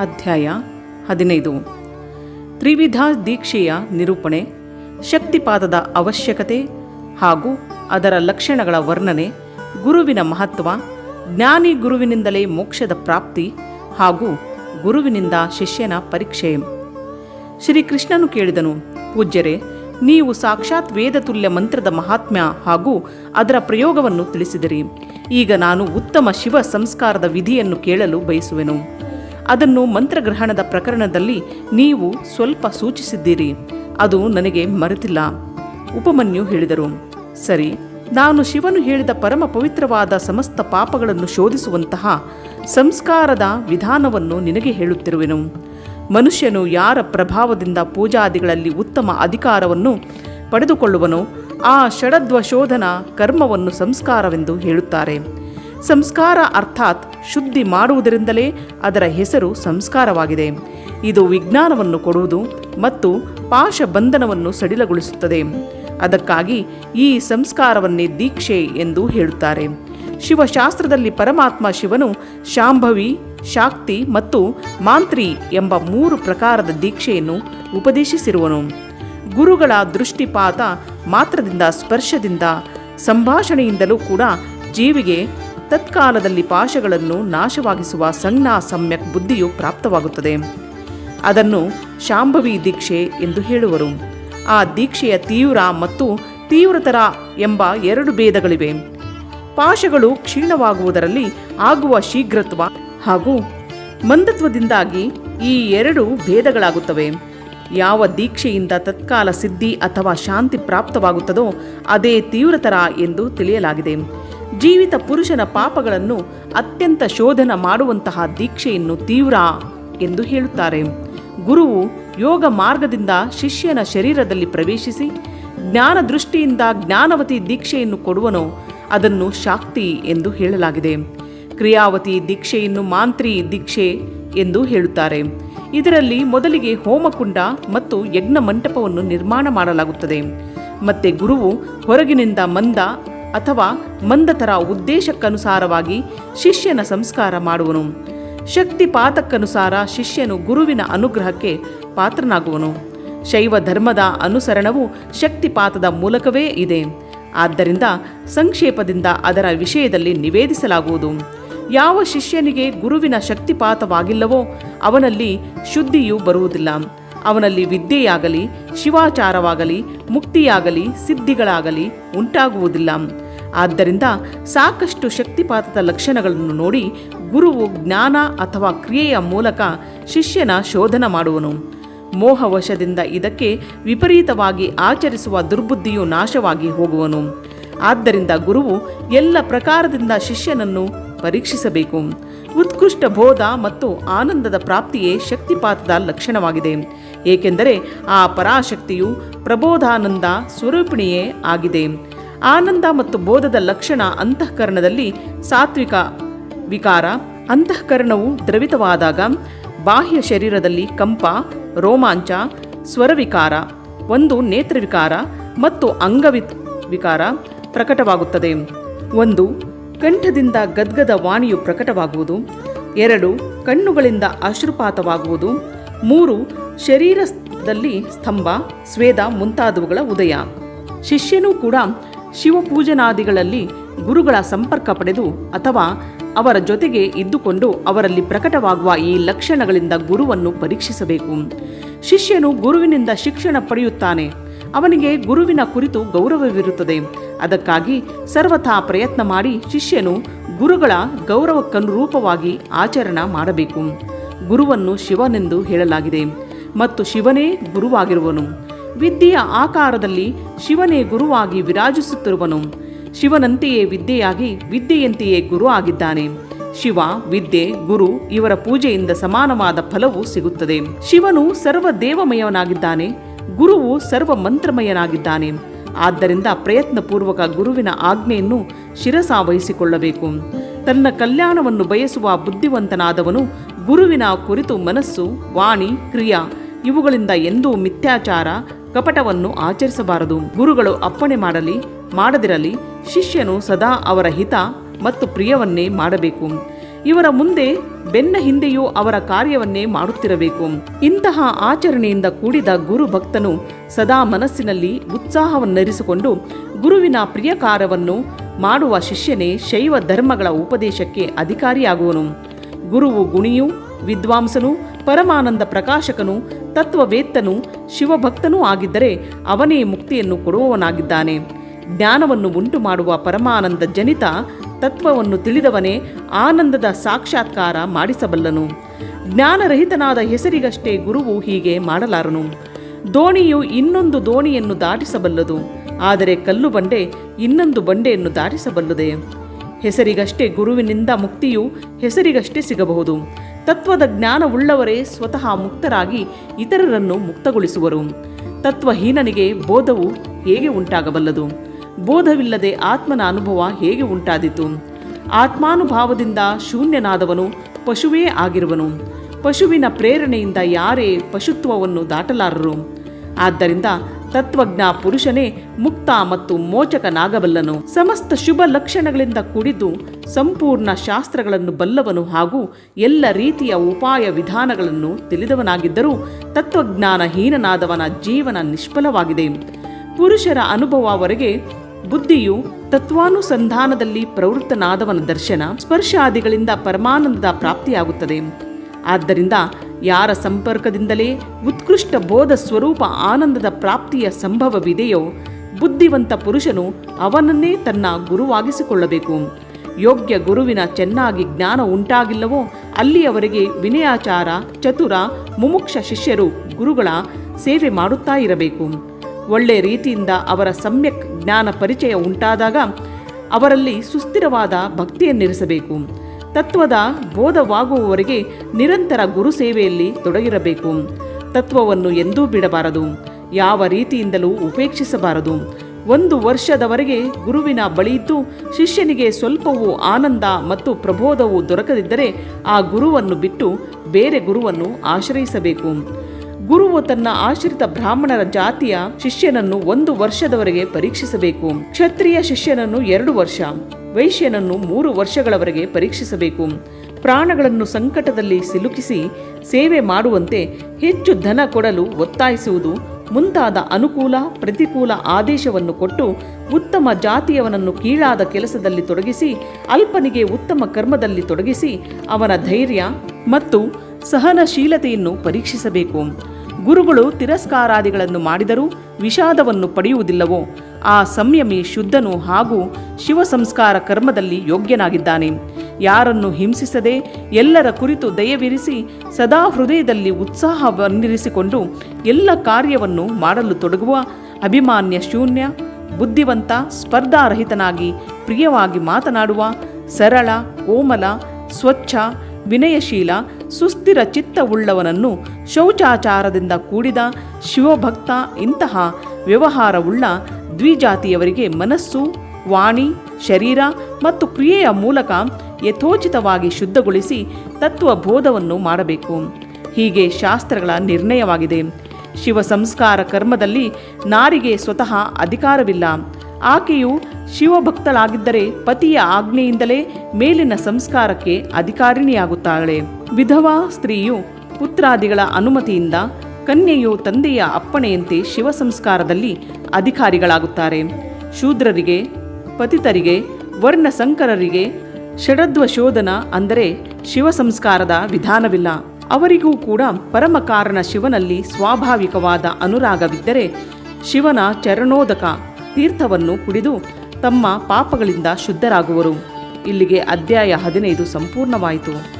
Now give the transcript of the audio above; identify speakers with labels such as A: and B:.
A: ಅಧ್ಯಾಯ ಹದಿನೈದು. ತ್ರಿವಿಧ ದೀಕ್ಷೆಯ ನಿರೂಪಣೆ ಶಕ್ತಿಪಾತದ ಅವಶ್ಯಕತೆ ಹಾಗೂ ಅದರ ಲಕ್ಷಣಗಳ ವರ್ಣನೆ, ಗುರುವಿನ ಮಹತ್ವ, ಜ್ಞಾನಿ ಗುರುವಿನಿಂದಲೇ ಮೋಕ್ಷದ ಪ್ರಾಪ್ತಿ ಹಾಗೂ ಗುರುವಿನಿಂದ ಶಿಷ್ಯನ ಪರೀಕ್ಷೆ. ಶ್ರೀಕೃಷ್ಣನು ಕೇಳಿದನು, ಪೂಜ್ಯರೇ, ನೀವು ಸಾಕ್ಷಾತ್ ವೇದತುಲ್ಯ ಮಂತ್ರದ ಮಹಾತ್ಮ್ಯ ಹಾಗೂ ಅದರ ಪ್ರಯೋಗವನ್ನು ತಿಳಿಸಿದಿರಿ. ಈಗ ನಾನು ಉತ್ತಮ ಶಿವ ಸಂಸ್ಕಾರದ ವಿಧಿಯನ್ನು ಕೇಳಲು ಬಯಸುವೆನು. ಅದನ್ನು ಮಂತ್ರಗ್ರಹಣದ ಪ್ರಕರಣದಲ್ಲಿ ನೀವು ಸ್ವಲ್ಪ ಸೂಚಿಸಿದ್ದೀರಿ. ಅದು ನನಗೆ ಮರೆತಿಲ್ಲ. ಉಪಮನ್ಯು ಹೇಳಿದರು, ಸರಿ, ನಾನು ಶಿವನು ಹೇಳಿದ ಪರಮ ಪವಿತ್ರವಾದ ಸಮಸ್ತ ಪಾಪಗಳನ್ನು ಶೋಧಿಸುವಂತಹ ಸಂಸ್ಕಾರದ ವಿಧಾನವನ್ನು ನಿನಗೆ ಹೇಳುತ್ತಿರುವೆನು. ಮನುಷ್ಯನು ಯಾರ ಪ್ರಭಾವದಿಂದ ಪೂಜಾದಿಗಳಲ್ಲಿ ಉತ್ತಮ ಅಧಿಕಾರವನ್ನು ಪಡೆದುಕೊಳ್ಳುವನೋ ಆ ಷಡದ್ವ ಶೋಧನ ಕರ್ಮವನ್ನು ಸಂಸ್ಕಾರವೆಂದು ಹೇಳುತ್ತಾರೆ. ಸಂಸ್ಕಾರ ಅರ್ಥಾತ್ ಶುದ್ಧಿ ಮಾಡುವುದರಿಂದಲೇ ಅದರ ಹೆಸರು ಸಂಸ್ಕಾರವಾಗಿದೆ. ಇದು ವಿಜ್ಞಾನವನ್ನು ಕೊಡುವುದು ಮತ್ತು ಪಾಶಬಂಧನವನ್ನು ಸಡಿಲಗೊಳಿಸುತ್ತದೆ. ಅದಕ್ಕಾಗಿ ಈ ಸಂಸ್ಕಾರವನ್ನೇ ದೀಕ್ಷೆ ಎಂದು ಹೇಳುತ್ತಾರೆ. ಶಿವಶಾಸ್ತ್ರದಲ್ಲಿ ಪರಮಾತ್ಮ ಶಿವನು ಶಾಂಭವಿ, ಶಾಕ್ತಿ ಮತ್ತು ಮಾಂತ್ರಿ ಎಂಬ ಮೂರು ಪ್ರಕಾರದ ದೀಕ್ಷೆಯನ್ನು ಉಪದೇಶಿಸಿರುವನು. ಗುರುಗಳ ದೃಷ್ಟಿಪಾತ ಮಾತ್ರದಿಂದ ಸ್ಪರ್ಶದಿಂದ, ಸಂಭಾಷಣೆಯಿಂದಲೂ ಕೂಡ ಜೀವಿಗೆ ತತ್ಕಾಲದಲ್ಲಿ ಪಾಶಗಳನ್ನು ನಾಶವಾಗಿಸುವ ಸಂಜ್ಞಾ ಸಮ್ಯಕ್ ಬುದ್ಧಿಯು ಪ್ರಾಪ್ತವಾಗುತ್ತದೆ. ಅದನ್ನು ಶಾಂಭವಿ ದೀಕ್ಷೆ ಎಂದು ಹೇಳುವರು. ಆ ದೀಕ್ಷೆಯ ತೀವ್ರ ಮತ್ತು ತೀವ್ರತರ ಎಂಬ ಎರಡು ಭೇದಗಳಿವೆ. ಪಾಶಗಳು ಕ್ಷೀಣವಾಗುವುದರಲ್ಲಿ ಆಗುವ ಶೀಘ್ರತ್ವ ಹಾಗೂ ಮಂದತ್ವದಿಂದಾಗಿ ಈ ಎರಡು ಭೇದಗಳಾಗುತ್ತವೆ. ಯಾವ ದೀಕ್ಷೆಯಿಂದ ತತ್ಕಾಲ ಸಿದ್ಧಿ ಅಥವಾ ಶಾಂತಿ ಪ್ರಾಪ್ತವಾಗುತ್ತದೋ ಅದೇ ತೀವ್ರತರ ಎಂದು ತಿಳಿಯಲಾಗಿದೆ. ಜೀವಿತ ಪುರುಷನ ಪಾಪಗಳನ್ನು ಅತ್ಯಂತ ಶೋಧನ ಮಾಡುವಂತಹ ದೀಕ್ಷೆಯನ್ನು ತೀವ್ರ ಎಂದು ಹೇಳುತ್ತಾರೆ. ಗುರುವು ಯೋಗ ಮಾರ್ಗದಿಂದ ಶಿಷ್ಯನ ಶರೀರದಲ್ಲಿ ಪ್ರವೇಶಿಸಿ ಜ್ಞಾನ ದೃಷ್ಟಿಯಿಂದ ಜ್ಞಾನವತಿ ದೀಕ್ಷೆಯನ್ನು ಕೊಡುವನು. ಅದನ್ನು ಶಾಕ್ತಿ ಎಂದು ಹೇಳಲಾಗಿದೆ. ಕ್ರಿಯಾವತಿ ದೀಕ್ಷೆಯನ್ನು ಮಾಂತ್ರಿ ದೀಕ್ಷೆ ಎಂದು ಹೇಳುತ್ತಾರೆ. ಇದರಲ್ಲಿ ಮೊದಲಿಗೆ ಹೋಮಕುಂಡ ಮತ್ತು ಯಜ್ಞ ಮಂಟಪವನ್ನು ನಿರ್ಮಾಣ ಮಾಡಲಾಗುತ್ತದೆ. ಮತ್ತೆ ಗುರುವು ಹೊರಗಿನಿಂದ ಮಂದ ಅಥವಾ ಮಂದತರ ಉದ್ದೇಶಕ್ಕನುಸಾರವಾಗಿ ಶಿಷ್ಯನ ಸಂಸ್ಕಾರ ಮಾಡುವನು. ಶಕ್ತಿಪಾತಕ್ಕನುಸಾರ ಶಿಷ್ಯನು ಗುರುವಿನ ಅನುಗ್ರಹಕ್ಕೆ ಪಾತ್ರನಾಗುವನು. ಶೈವ ಧರ್ಮದ ಅನುಸರಣವು ಶಕ್ತಿಪಾತದ ಮೂಲಕವೇ ಇದೆ. ಆದ್ದರಿಂದ ಸಂಕ್ಷೇಪದಿಂದ ಅದರ ವಿಷಯದಲ್ಲಿ ನಿವೇದಿಸಲಾಗುವುದು. ಯಾವ ಶಿಷ್ಯನಿಗೆ ಗುರುವಿನ ಶಕ್ತಿಪಾತವಾಗಿಲ್ಲವೋ ಅವನಲ್ಲಿ ಶುದ್ಧಿಯು ಬರುವುದಿಲ್ಲ. ಅವನಲ್ಲಿ ವಿದ್ಯೆಯಾಗಲಿ, ಶಿವಾಚಾರವಾಗಲಿ, ಮುಕ್ತಿಯಾಗಲಿ, ಸಿದ್ಧಿಗಳಾಗಲಿ ಉಂಟಾಗುವುದಿಲ್ಲ. ಆದ್ದರಿಂದ ಸಾಕಷ್ಟು ಶಕ್ತಿಪಾತದ ಲಕ್ಷಣಗಳನ್ನು ನೋಡಿ ಗುರುವು ಜ್ಞಾನ ಅಥವಾ ಕ್ರಿಯೆಯ ಮೂಲಕ ಶಿಷ್ಯನ ಶೋಧನ ಮಾಡುವನು. ಮೋಹವಶದಿಂದ ಇದಕ್ಕೆ ವಿಪರೀತವಾಗಿ ಆಚರಿಸುವ ದುರ್ಬುದ್ಧಿಯು ನಾಶವಾಗಿ ಹೋಗುವನು. ಆದ್ದರಿಂದ ಗುರುವು ಎಲ್ಲ ಪ್ರಕಾರದಿಂದ ಶಿಷ್ಯನನ್ನು ಪರೀಕ್ಷಿಸಬೇಕು. ಉತ್ಕೃಷ್ಟ ಬೋಧ ಮತ್ತು ಆನಂದದ ಪ್ರಾಪ್ತಿಯೇ ಶಕ್ತಿಪಾತದ ಲಕ್ಷಣವಾಗಿದೆ. ಏಕೆಂದರೆ ಆ ಪರಾಶಕ್ತಿಯು ಪ್ರಬೋಧಾನಂದ ಸ್ವರೂಪಿಣಿಯೇ ಆಗಿದೆ. ಆನಂದ ಮತ್ತು ಬೋಧದ ಲಕ್ಷಣ ಅಂತಃಕರಣದಲ್ಲಿ ಸಾತ್ವಿಕ ವಿಕಾರ, ಅಂತಃಕರಣವು ದ್ರವಿತವಾದಾಗ ಬಾಹ್ಯ ಶರೀರದಲ್ಲಿ ಕಂಪ, ರೋಮಾಂಚ, ಸ್ವರವಿಕಾರ, ಒಂದು ನೇತ್ರವಿಕಾರ ಮತ್ತು ಅಂಗವಿ ವಿಕಾರ ಪ್ರಕಟವಾಗುತ್ತದೆ. ಒಂದು, ಕಂಠದಿಂದ ಗದ್ಗದ ವಾಣಿಯು ಪ್ರಕಟವಾಗುವುದು. ಎರಡು, ಕಣ್ಣುಗಳಿಂದ ಅಶ್ರುಪಾತವಾಗುವುದು. ಮೂರು ಶರೀರದಲ್ಲಿ ಸ್ತಂಭ, ಸ್ವೇದ ಮುಂತಾದವುಗಳ ಉದಯ. ಶಿಷ್ಯನೂ ಕೂಡ ಶಿವಪೂಜನಾದಿಗಳಲ್ಲಿ ಗುರುಗಳ ಸಂಪರ್ಕ ಪಡೆದು ಅಥವಾ ಅವರ ಜೊತೆಗೆ ಇದ್ದುಕೊಂಡು ಅವರಲ್ಲಿ ಪ್ರಕಟವಾಗುವ ಈ ಲಕ್ಷಣಗಳಿಂದ ಗುರುವನ್ನು ಪರೀಕ್ಷಿಸಬೇಕು. ಶಿಷ್ಯನು ಗುರುವಿನಿಂದ ಶಿಕ್ಷಣ ಪಡೆಯುತ್ತಾನೆ. ಅವನಿಗೆ ಗುರುವಿನ ಕುರಿತು ಗೌರವವಿರುತ್ತದೆ. ಅದಕ್ಕಾಗಿ ಸರ್ವಥಾ ಪ್ರಯತ್ನ ಮಾಡಿ ಶಿಷ್ಯನು ಗುರುಗಳ ಗೌರವಕ್ಕನುರೂಪವಾಗಿ ಆಚರಣ ಮಾಡಬೇಕು. ಗುರುವನ್ನು ಶಿವನೆಂದು ಹೇಳಲಾಗಿದೆ. ಮತ್ತು ಶಿವನೇ ಗುರುವಾಗಿರುವನು. ವಿದ್ಯೆಯ ಆಕಾರದಲ್ಲಿ ಶಿವನೇ ಗುರುವಾಗಿ ವಿರಾಜಿಸುತ್ತಿರುವನು. ಶಿವನಂತೆಯೇ ವಿದ್ಯೆಯಾಗಿ ವಿದ್ಯೆಯಂತೆಯೇ ಗುರು ಆಗಿದ್ದಾನೆ. ಶಿವ, ವಿದ್ಯೆ, ಗುರು ಇವರ ಪೂಜೆಯಿಂದ ಸಮಾನವಾದ ಫಲವು ಸಿಗುತ್ತದೆ. ಶಿವನು ಸರ್ವ ದೇವಮಯವನಾಗಿದ್ದಾನೆ ಗುರುವು ಸರ್ವ ಮಂತ್ರಮಯನಾಗಿದ್ದಾನೆ ಆದ್ದರಿಂದ ಪ್ರಯತ್ನಪೂರ್ವಕ ಗುರುವಿನ ಆಜ್ಞೆಯನ್ನು ಶಿರಸಾವಹಿಸಿಕೊಳ್ಳಬೇಕು ತನ್ನ ಕಲ್ಯಾಣವನ್ನು ಬಯಸುವ ಬುದ್ಧಿವಂತನಾದವನು ಗುರುವಿನ ಕುರಿತು ಮನಸ್ಸು, ವಾಣಿ, ಕ್ರಿಯಾ ಇವುಗಳಿಂದ ಎಂದೂ ಮಿಥ್ಯಾಚಾರ, ಕಪಟವನ್ನು ಆಚರಿಸಬಾರದು. ಗುರುಗಳು ಅಪ್ಪಣೆ ಮಾಡಲಿ, ಮಾಡದಿರಲಿ, ಶಿಷ್ಯನು ಸದಾ ಅವರ ಹಿತ ಮತ್ತು ಪ್ರಿಯವನ್ನೇ ಮಾಡಬೇಕು. ಇವರ ಮುಂದೆ ಬೆನ್ನ ಹಿಂದೆಯೂ ಅವರ ಕಾರ್ಯವನ್ನೇ ಮಾಡುತ್ತಿರಬೇಕು. ಇಂತಹ ಆಚರಣೆಯಿಂದ ಕೂಡಿದ ಗುರು ಭಕ್ತನು ಸದಾ ಮನಸ್ಸಿನಲ್ಲಿ ಉತ್ಸಾಹವನ್ನರಿಸಿಕೊಂಡು ಗುರುವಿನ ಪ್ರಿಯ ಕಾರ್ಯವನ್ನು ಮಾಡುವ ಶಿಷ್ಯನೇ ಶೈವ ಧರ್ಮಗಳ ಉಪದೇಶಕ್ಕೆ ಅಧಿಕಾರಿಯಾಗುವನು. ಗುರುವು ಗುಣಿಯು, ವಿದ್ವಾಂಸನು ಪರಮಾನಂದ ಪ್ರಕಾಶಕನು, ತತ್ವವೇತ್ತನು, ಶಿವಭಕ್ತನೂ ಆಗಿದ್ದರೆ ಅವನೇ ಮುಕ್ತಿಯನ್ನು ಕೊಡುವವನಾಗಿದ್ದಾನೆ. ಜ್ಞಾನವನ್ನು ಉಂಟು ಮಾಡುವ ಪರಮಾನಂದ ಜನಿತ ತತ್ವವನ್ನು ತಿಳಿದವನೇ ಆನಂದದ ಸಾಕ್ಷಾತ್ಕಾರ ಮಾಡಿಸಬಲ್ಲನು. ಜ್ಞಾನರಹಿತನಾದ ಹೆಸರಿಗಷ್ಟೇ ಗುರುವು ಹೀಗೆ ಮಾಡಲಾರನು. ದೋಣಿಯು ಇನ್ನೊಂದು ದೋಣಿಯನ್ನು ದಾಟಿಸಬಲ್ಲದು, ಆದರೆ ಕಲ್ಲು ಬಂಡೆ ಇನ್ನೊಂದು ಬಂಡೆಯನ್ನು ದಾಟಿಸಬಲ್ಲದೆ. ಹೆಸರಿಗಷ್ಟೇ ಗುರುವಿನಿಂದ ಮುಕ್ತಿಯು ಹೆಸರಿಗಷ್ಟೇ ಸಿಗಬಹುದು. ತತ್ವದ ಜ್ಞಾನವುಳ್ಳವರೇ ಸ್ವತಃ ಮುಕ್ತರಾಗಿ ಇತರರನ್ನು ಮುಕ್ತಗೊಳಿಸುವರು. ತತ್ವಹೀನನಿಗೆ ಬೋಧವು ಹೇಗೆ ಉಂಟಾಗಬಲ್ಲದು? ಬೋಧವಿಲ್ಲದೆ ಆತ್ಮನ ಅನುಭವ ಹೇಗೆ ಉಂಟಾದೀತು? ಆತ್ಮಾನುಭಾವದಿಂದ ಶೂನ್ಯನಾದವನು ಪಶುವೇ ಆಗಿರುವನು. ಪಶುವಿನ ಪ್ರೇರಣೆಯಿಂದ ಯಾರೇ ಪಶುತ್ವವನ್ನು ದಾಟಲಾರರು? ಆದ್ದರಿಂದ ತತ್ವಜ್ಞ ಪುರುಷನೇ ಮುಕ್ತ ಮತ್ತು ಮೋಚಕನಾಗಬಲ್ಲನು. ಸಮಸ್ತ ಶುಭ ಲಕ್ಷಣಗಳಿಂದ ಕೂಡಿದ್ದು ಸಂಪೂರ್ಣ ಶಾಸ್ತ್ರಗಳನ್ನು ಬಲ್ಲವನು ಹಾಗೂ ಎಲ್ಲ ರೀತಿಯ ಉಪಾಯ ವಿಧಾನಗಳನ್ನು ತಿಳಿದವನಾಗಿದ್ದರೂ ತತ್ವಜ್ಞಾನಹೀನನಾದವನ ಜೀವನ ನಿಷ್ಫಲವಾಗಿದೆ. ಪುರುಷರ ಅನುಭವವರೆಗೆ ಬುದ್ಧಿಯು ತತ್ವಾನುಸಂಧಾನದಲ್ಲಿ ಪ್ರವೃತ್ತನಾದವನ ದರ್ಶನ ಸ್ಪರ್ಶಾದಿಗಳಿಂದ ಪರಮಾನಂದದ ಪ್ರಾಪ್ತಿಯಾಗುತ್ತದೆ. ಆದ್ದರಿಂದ ಯಾರ ಸಂಪರ್ಕದಿಂದಲೇ ಉತ್ಕೃಷ್ಟ ಬೋಧ ಸ್ವರೂಪ ಆನಂದದ ಪ್ರಾಪ್ತಿಯ ಸಂಭವವಿದೆಯೋ ಬುದ್ಧಿವಂತ ಪುರುಷನು ಅವನನ್ನೇ ತನ್ನ ಗುರುವಾಗಿಸಿಕೊಳ್ಳಬೇಕು. ಯೋಗ್ಯ ಗುರುವಿನ ಚೆನ್ನಾಗಿ ಜ್ಞಾನ ಉಂಟಾಗಿಲ್ಲವೋ ಅಲ್ಲಿಯವರೆಗೆ ವಿನಯಾಚಾರ, ಚತುರ, ಮುಮುಕ್ಷ ಶಿಷ್ಯರು ಗುರುಗಳ ಸೇವೆ ಮಾಡುತ್ತಾ ಇರಬೇಕು. ಒಳ್ಳೆ ರೀತಿಯಿಂದ ಅವರ ಸಮ್ಯಕ್ ಜ್ಞಾನ ಪರಿಚಯ ಉಂಟಾದಾಗ ಅವರಲ್ಲಿ ಸುಸ್ಥಿರವಾದ ಭಕ್ತಿಯನ್ನಿರಿಸಬೇಕು. ತತ್ವದ ಬೋಧವಾಗುವವರೆಗೆ ನಿರಂತರ ಗುರು ಸೇವೆಯಲ್ಲಿ ತೊಡಗಿರಬೇಕು. ತತ್ವವನ್ನು ಎಂದೂ ಬಿಡಬಾರದು. ಯಾವ ರೀತಿಯಿಂದಲೂ ಉಪೇಕ್ಷಿಸಬಾರದು. ಒಂದು ವರ್ಷದವರೆಗೆ ಗುರುವಿನ ಬಳಿಯಿದ್ದು ಶಿಷ್ಯನಿಗೆ ಸ್ವಲ್ಪವೂ ಆನಂದ ಮತ್ತು ಪ್ರಬೋಧವು ದೊರಕದಿದ್ದರೆ ಆ ಗುರುವನ್ನು ಬಿಟ್ಟು ಬೇರೆ ಗುರುವನ್ನು ಆಶ್ರಯಿಸಬೇಕು. ಗುರುವು ತನ್ನ ಆಶ್ರಿತ ಬ್ರಾಹ್ಮಣರ ಜಾತಿಯ ಶಿಷ್ಯನನ್ನು ಒಂದು ವರ್ಷದವರೆಗೆ ಪರೀಕ್ಷಿಸಬೇಕು. ಕ್ಷತ್ರಿಯ ಶಿಷ್ಯನನ್ನು ಎರಡು ವರ್ಷ, ವೈಶ್ಯನನ್ನು ಮೂರು ವರ್ಷಗಳವರೆಗೆ ಪರೀಕ್ಷಿಸಬೇಕು. ಪ್ರಾಣಗಳನ್ನು ಸಂಕಟದಲ್ಲಿ ಸಿಲುಕಿಸಿ ಸೇವೆ ಮಾಡುವಂತೆ ಹೆಚ್ಚು ಧನ ಕೊಡಲು ಒತ್ತಾಯಿಸುವುದು ಮುಂತಾದ ಅನುಕೂಲ, ಪ್ರತಿಕೂಲ ಆದೇಶವನ್ನು ಕೊಟ್ಟು ಉತ್ತಮ ಜಾತಿಯವನನ್ನು ಕೀಳಾದ ಕೆಲಸದಲ್ಲಿ ತೊಡಗಿಸಿ, ಅಲ್ಪನಿಗೆ ಉತ್ತಮ ಕರ್ಮದಲ್ಲಿ ತೊಡಗಿಸಿ ಅವನ ಧೈರ್ಯ ಮತ್ತು ಸಹನಶೀಲತೆಯನ್ನು ಪರೀಕ್ಷಿಸಬೇಕು. ಗುರುಗಳು ತಿರಸ್ಕಾರಾದಿಗಳನ್ನು ಮಾಡಿದರೂ ವಿಷಾದವನ್ನು ಪಡೆಯುವುದಿಲ್ಲವೋ? ಆ ಸಂಯಮಿ ಶುದ್ಧನು ಹಾಗೂ ಶಿವ ಸಂಸ್ಕಾರ ಕರ್ಮದಲ್ಲಿ ಯೋಗ್ಯನಾಗಿದ್ದಾನೆ. ಯಾರನ್ನು ಹಿಂಸಿಸದೆ ಎಲ್ಲರ ಕುರಿತು ದಯವಿರಿಸಿ ಸದಾ ಹೃದಯದಲ್ಲಿ ಉತ್ಸಾಹವನ್ನಿರಿಸಿಕೊಂಡು ಎಲ್ಲ ಕಾರ್ಯವನ್ನು ಮಾಡಲು ತೊಡಗುವ ಅಭಿಮಾನ್ಯ ಶೂನ್ಯ, ಬುದ್ಧಿವಂತ, ಸ್ಪರ್ಧಾರಹಿತನಾಗಿ ಪ್ರಿಯವಾಗಿ ಮಾತನಾಡುವ ಸರಳ, ಕೋಮಲ, ಸ್ವಚ್ಛ ವಿನಯಶೀಲ, ಸುಸ್ಥಿರ ಚಿತ್ತವುಳ್ಳವನನ್ನು ಶೌಚಾಚಾರದಿಂದ ಕೂಡಿದ ಶಿವಭಕ್ತ, ಇಂತಹ ವ್ಯವಹಾರವುಳ್ಳ ದ್ವಿಜಾತಿಯವರಿಗೆ ಮನಸ್ಸು, ವಾಣಿ, ಶರೀರ ಮತ್ತು ಕ್ರಿಯೆಯ ಮೂಲಕ ಯಥೋಚಿತವಾಗಿ ಶುದ್ಧಗೊಳಿಸಿ ತತ್ವಬೋಧವನ್ನು ಮಾಡಬೇಕು. ಹೀಗೆ ಶಾಸ್ತ್ರಗಳ ನಿರ್ಣಯವಾಗಿದೆ. ಶಿವ ಸಂಸ್ಕಾರ ಕರ್ಮದಲ್ಲಿ ನಾರಿಗೆ ಸ್ವತಃ ಅಧಿಕಾರವಿಲ್ಲ. ಆಕೆಯು ಶಿವಭಕ್ತಳಾಗಿದ್ದರೆ ಪತಿಯ ಆಜ್ಞೆಯಿಂದಲೇ ಮೇಲಿನ ಸಂಸ್ಕಾರಕ್ಕೆ ಅಧಿಕಾರಿಣಿಯಾಗುತ್ತಾಳೆ. ವಿಧವಾ ಸ್ತ್ರೀಯು ಪುತ್ರಾದಿಗಳ ಅನುಮತಿಯಿಂದ ಕನ್ಯೆಯು ತಂದೆಯ ಅಪ್ಪಣೆಯಂತೆ ಶಿವ ಸಂಸ್ಕಾರದಲ್ಲಿ ಅಧಿಕಾರಿಗಳಾಗುತ್ತಾರೆ. ಶೂದ್ರರಿಗೆ, ಪತಿತರಿಗೆ ವರ್ಣ ಸಂಕರರಿಗೆ ಷಡದ್ವ ಶೋಧನ ಅಂದರೆ ಶಿವ ಸಂಸ್ಕಾರದ ವಿಧಾನವಿಲ್ಲ. ಅವರಿಗೂ ಕೂಡ ಪರಮ ಕಾರಣ ಶಿವನಲ್ಲಿ ಸ್ವಾಭಾವಿಕವಾದ ಅನುರಾಗವಿದ್ದರೆ ಶಿವನ ಚರಣೋದಕ ತೀರ್ಥವನ್ನು ಕುಡಿದು ತಮ್ಮ ಪಾಪಗಳಿಂದ ಶುದ್ಧರಾಗುವರು. ಇಲ್ಲಿಗೆ ಅಧ್ಯಾಯ ಹದಿನೈದು ಸಂಪೂರ್ಣವಾಯಿತು.